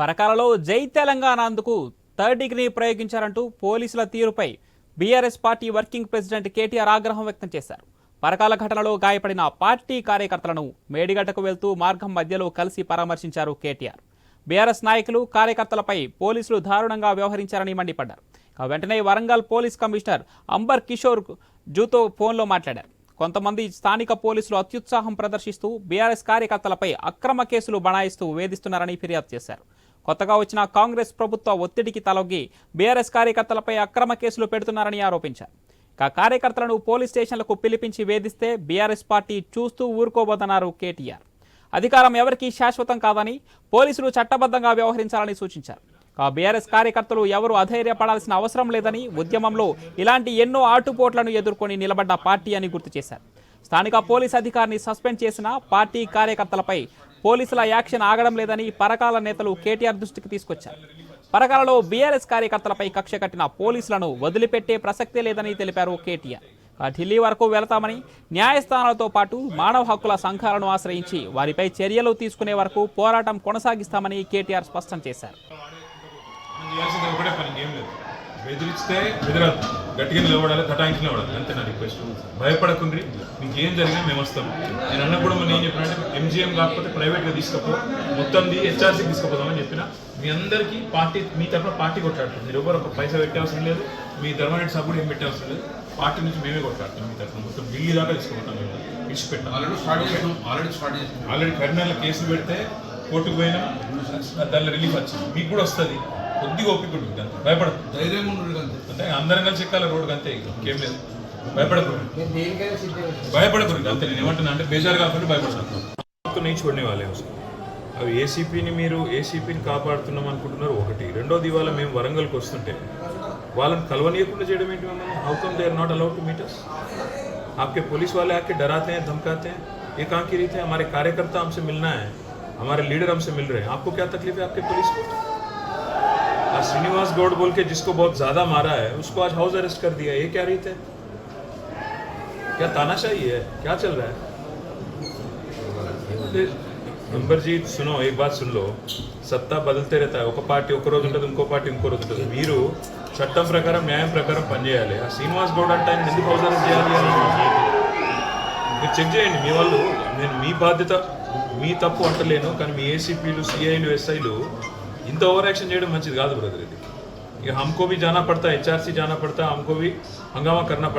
పరకాలలో జై తెలంగాణ అందుకు third degree ప్రయోగించారంటూ పోలీసుల తీరుపై BRS party working president KTR ఆగ్రహం వ్యక్తం చేశారు. పరకాల ఘటనలో గాయపడిన పార్టీ కార్యకర్తలను మేడిగడ్డకు వెళ్తూ మార్గం మధ్యలో కలిసి పరామర్శించారు కేటీఆర్. బీఆర్ఎస్ నాయకులు కార్యకర్తలపై పోలీసులు దారుణంగా వ్యవహరించారని మండిపడ్డారు. వెంటనే వరంగల్ పోలీస్ కమిషనర్ అంబర్ కిషోర్ జూతో ఫోన్లో మాట్లాడారు. కొంతమంది స్థానిక పోలీసులు అత్యుత్సాహం ప్రదర్శిస్తూ బీఆర్ఎస్ కార్యకర్తలపై అక్రమ కేసులు బనాయిస్తూ వేధిస్తున్నారని ఫిర్యాదు చేశారు. కొత్తగా వచ్చిన కాంగ్రెస్ ప్రభుత్వ ఒత్తిడికి తలొగ్గి బీఆర్ఎస్ కార్యకర్తలపై అక్రమ కేసులు పెడుతున్నారని ఆరోపించారు. ఇక కార్యకర్తలను పోలీస్ స్టేషన్లకు పిలిపించి వేధిస్తే బీఆర్ఎస్ పార్టీ చూస్తూ ఊరుకోబోదన్నారు కేటీఆర్. అధికారం ఎవరికీ శాశ్వతం కాదని పోలీసులు చట్టబద్ధంగా వ్యవహరించాలని సూచించారు. బీఆర్ఎస్ కార్యకర్తలు ఎవరు అధైర్యపడాల్సిన అవసరం లేదని ఉద్యమంలో ఇలాంటి ఎన్నో ఆటుపోట్లను ఎదుర్కొని నిలబడ్డ పార్టీ అని గుర్తు చేశారు. స్థానిక పోలీస్ అధికారిని సస్పెండ్ చేసిన పార్టీ కార్యకర్తలపై పోలీసుల యాక్షన్ ఆగడం లేదని పరకాల నేతలు కేటీఆర్ దృష్టికి తీసుకొచ్చారు. పరకాలలో బీఆర్ఎస్ కార్యకర్తలపై కక్ష కట్టిన పోలీసులను వదిలిపెట్టే ప్రసక్తే లేదని తెలిపారు కేటీఆర్. ఆ ఢిల్లీ వరకు వెళతామని న్యాయస్థానాలతో పాటు మానవ హక్కుల సంఘాలను ఆశ్రయించి వారిపై చర్యలు తీసుకునే వరకు పోరాటం కొనసాగిస్తామని కేటీఆర్ స్పష్టం చేశారు. బెదిరిస్తే బెదిరద్దు గట్టిగా నిలబడాలి తటాయించి నిలబడాలి అంతే నా రిక్వెస్ట్ భయపడకుండ్రి మీకు ఏం జరిగినా మేము వస్తాం. నేను అన్నప్పుడు నేను ఏం చెప్పినంటే ఎంజిఎం కాకపోతే ప్రైవేట్గా తీసుకపో మొత్తంది హెచ్ఆర్సీకి తీసుకుపోదామని చెప్పిన. మీ అందరికీ పార్టీ మీ తరఫున పార్టీ కొట్లాడుతుంది మీరు ఎవరు ఒక పైసా పెట్టే అవసరం లేదు. మీ ధర్మరెడ్డి సభ్యుడు ఏం పెట్టే అవసరం లేదు. పార్టీ నుంచి మేమే కొట్లాడుతాం మీ తరఫున. మొత్తం ఢిల్లీ దాకా తీసుకుపోతాం మేము. విడిచిపెట్టాం. ఆల్రెడీ స్టార్ట్ చేసాం ఆల్రెడీ స్టార్ట్ చేసాం ఆల్రెడీ కరీంనగర్లో కేసులు పెడితే కోర్టుకు పోయినా దానిలో రిలీఫ్ వచ్చింది. మీకు కూడా వస్తుంది. కొద్దిగా ఓపిక ఉంటుంది అంతే భయపడదు ధైర్యంగా ఉండరు అంతే అంటే అందరం కలిసి ఎక్కాలి రోడ్డుకి అంతే ఇక ఇంకేం లేదు భయపడకూడదు నేను దేనికైనా సిద్ధమే భయపడకూడదు అంతే నేను ఏమంటున్నా అంటే బేజారు కాకుండా భయపడతాను नहीं छोड़ने वाले हैं उसको अब ఏసీపీని మీరు ఏసీపీని కాపాడుతున్నాం అనుకుంటున్నారు ఒకటి రెండోది ఇవాళ మేము వరంగల్కి వస్తుంటే వాళ్ళని కలవనీయకుండా చేయడం ఏంటి మమ్మల్ని how come they are not allowed to meet us आपके पुलिस वाले आके डराते हैं धमकाते हैं ये कहाँ की रीत है हमारे कार्यकर्ता हमसे मिलना है हमारे लीडर हमसे मिल रहे हैं आपको क्या तकलीफ है आपके पुलिस को आज श्रीनिवास गौड़ बोल के जिसको बहुत ज्यादा मारा है उसको आज हाउस अरेस्ट कर दिया ये क्या रीत है क्या तानाशाही है क्या चल रहा है నంబర్ జీ సునో एक बात सुन लो సత్తా బదిలితే रहता है ఒక పార్టీ ఒక రోజు ఉంటుంది ఇంకో పార్టీ ఇంకో రోజు ఉంటుంది మీరు చట్టం ప్రకారం న్యాయం ప్రకారం పనిచేయాలి ఆ శ్రీనివాస్ గౌడ్ అంటే ఆయన ఎందుకు అవసరం చేయాలి అని మీరు చెక్ చేయండి మీ వాళ్ళు నేను మీ బాధ్యత మీ తప్పు అంటలేను కానీ మీ ఏసీపీలు సిఐలు ఎస్ఐలు ఇంత ఓవర్ యాక్షన్ చేయడం మంచిది కాదు బ్రదర్ ఇది. ఇక హమ్కో భీ జానా పడతా హెచ్ఆర్సీ జానా పడతా హమ్కో భీ హంగామా కర్నా పడతా.